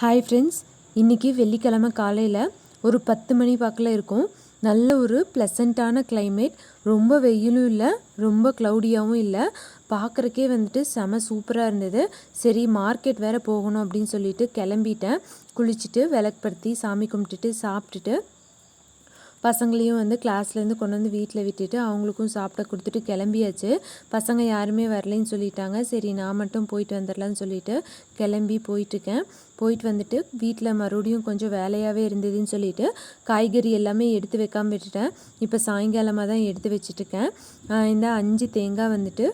Hi friends இன்றைக்கி வெள்ளிக்கிழமை காலையில் ஒரு பத்து மணி வாக்கில் இருக்கும். நல்ல ஒரு ப்ளசண்ட்டான கிளைமேட் ரொம்ப வெயிலும் இல்லை ரொம்ப க்ளவுடியாகவும் இல்லை. பார்க்குறக்கே வந்துட்டு செம சூப்பராக இருந்தது. சரி மார்க்கெட் வேறு போகணும் அப்படின்னு சொல்லிட்டு கிளம்பிட்டேன். குளிச்சுட்டு விளக்குப்படுத்தி சாமி கும்பிட்டுட்டு சாப்பிட்டுட்டு பசங்களையும் வந்து கிளாஸ்லேருந்து கொண்டு வந்து வீட்டில் விட்டுட்டு அவங்களுக்கும் சாப்பிட கொடுத்துட்டு கிளம்பியாச்சு. பசங்க யாருமே வரலைன்னு சொல்லிட்டாங்க. சரி நான் மட்டும் போயிட்டு வந்துடலான்னு சொல்லிட்டு கிளம்பி போயிட்டுருக்கேன். போயிட்டு வந்துட்டு வீட்டில் மறுபடியும் கொஞ்சம் வேலையாகவே இருந்ததுன்னு சொல்லிட்டு காய்கறி எல்லாமே எடுத்து வைக்காமல் விட்டுட்டேன். இப்போ சாயங்காலமாக தான் எடுத்து வச்சுட்ருக்கேன் இந்த அஞ்சு தேங்காய் வந்துட்டு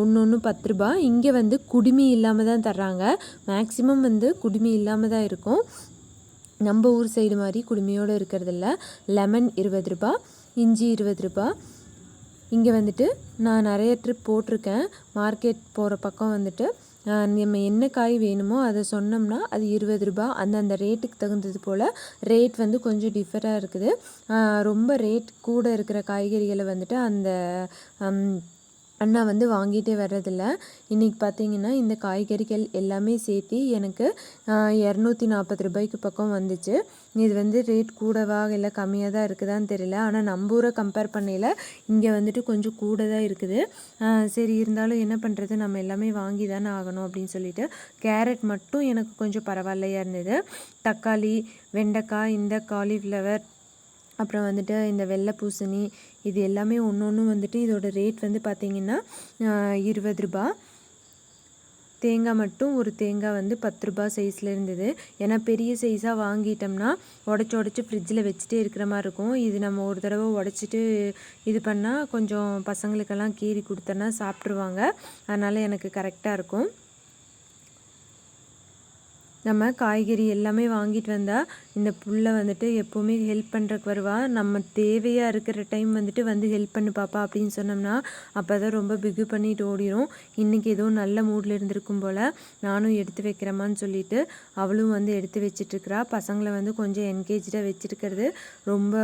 ஒன்று ஒன்று பத்து ரூபா இங்கே வந்து குடுமி இல்லாமல் தான் தர்றாங்க. மேக்ஸிமம் வந்து குடுமி இல்லாமல் தான் இருக்கும். நம்ம ஊர் சைடு மாதிரி குடுமையோடு இருக்கிறதில்ல. லெமன் இருபது ரூபா இஞ்சி இருபது ரூபா. இங்கே வந்துட்டு நான் நிறைய ட்ரிப் போட்டிருக்கேன். மார்க்கெட் போகிற பக்கம் வந்துட்டு நம்ம என்ன காய் வேணுமோ அதை சொன்னோம்னா அது இருபது ரூபா. அந்தந்த ரேட்டுக்கு தகுந்தது போல் ரேட் வந்து கொஞ்சம் டிஃபராக இருக்குது. ரொம்ப ரேட் கூட இருக்கிற காய்கறிகளை வந்துட்டு அந்த அண்ணா வந்து வாங்கிட்டே வர்றதில்ல. இன்றைக்கி பார்த்தீங்கன்னா இந்த காய்கறிகள் எல்லாமே சேர்த்து எனக்கு இரநூத்தி நாற்பது ரூபாய்க்கு பக்கம் வந்துச்சு. இது வந்து ரேட் கூடவா இல்லை கம்மியாக தான் இருக்குதான்னு தெரியல. ஆனால் நம்ம ஊரை கம்பேர் பண்ணையில் இங்கே வந்துட்டு கொஞ்சம் கூட தான் இருக்குது சரி இருந்தாலும் என்ன பண்ணுறது நம்ம எல்லாமே வாங்கி தானே ஆகணும் அப்படின்னு சொல்லிட்டு கேரட் மட்டும் எனக்கு கொஞ்சம் பரவாயில்லையாக இருந்தது. தக்காளி வெண்டைக்காய் இந்த காலிஃப்ளவர் அப்புறம் வந்துட்டு இந்த வெள்ளை பூசணி இது எல்லாமே ஒன்று ஒன்று வந்துட்டு இதோட ரேட் வந்து பார்த்திங்கன்னா இருபது ரூபா. தேங்காய் மட்டும் ஒரு தேங்காய் வந்து பத்து ரூபா சைஸில் இருந்தது. ஏன்னா பெரிய சைஸாக வாங்கிட்டோம்னா உடச்சி உடச்சி ஃப்ரிட்ஜில் வச்சுட்டே இருக்கிற மாதிரி இருக்கும். இது நம்ம ஒரு தடவை உடச்சிட்டு இது பண்ணால் கொஞ்சம் பசங்களுக்கெல்லாம் கீறி கொடுத்தோன்னா சாப்பிட்ருவாங்க அதனால் எனக்கு கரெக்டாக இருக்கும். நம்ம காய்கறி எல்லாமே வாங்கிட்டு வந்தால் இந்த புல்லை வந்துட்டு எப்போவுமே ஹெல்ப் பண்ணுறக்கு வருவா. நம்ம தேவையாக இருக்கிற டைம் வந்துட்டு வந்து ஹெல்ப் பண்ணு பாப்பா அப்படின்னு சொன்னோம்னா அப்போ தான் ரொம்ப பிகு பண்ணிட்டு ஓடிடும் இன்றைக்கி ஏதோ நல்ல மூடில் இருந்திருக்கும் போல் நானும் எடுத்து வைக்கிறேமான்னு சொல்லிட்டு அவளும் வந்து எடுத்து வச்சிட்ருக்கிறா. பசங்களை வந்து கொஞ்சம் என்கேஜாக வச்சுருக்கிறது ரொம்ப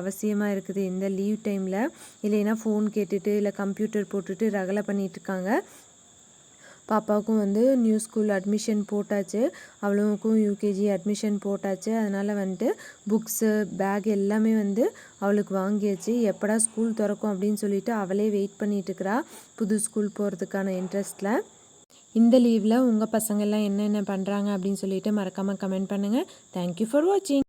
அவசியமாக இருக்குது இந்த லீவ் டைமில் இல்லைன்னா ஃபோன் கேட்டுட்டு இல்லை கம்ப்யூட்டர் போட்டுட்டு ரகலை பண்ணிகிட்ருக்காங்க பாப்பாவுக்கும் வந்து நியூ ஸ்கூல் அட்மிஷன் போட்டாச்சு. அவளுக்கும் யூகேஜி அட்மிஷன் போட்டாச்சு. அதனால் வந்துட்டு புக்ஸு பேக் எல்லாமே வந்து அவளுக்கு வாங்கியாச்சு. எப்படா ஸ்கூல் திறக்கும் அப்படின்னு சொல்லிட்டு அவளே வெயிட் பண்ணிகிட்ருக்கிறா புது ஸ்கூல் போகிறதுக்கான இன்ட்ரெஸ்ட்டில் இந்த லீவில் உங்கள் பசங்கள்லாம் என்னென்ன பண்ணுறாங்க அப்படின்னு சொல்லிட்டு மறக்காமல் கமெண்ட் பண்ணுங்கள் தேங்க்யூ ஃபார் வாட்சிங்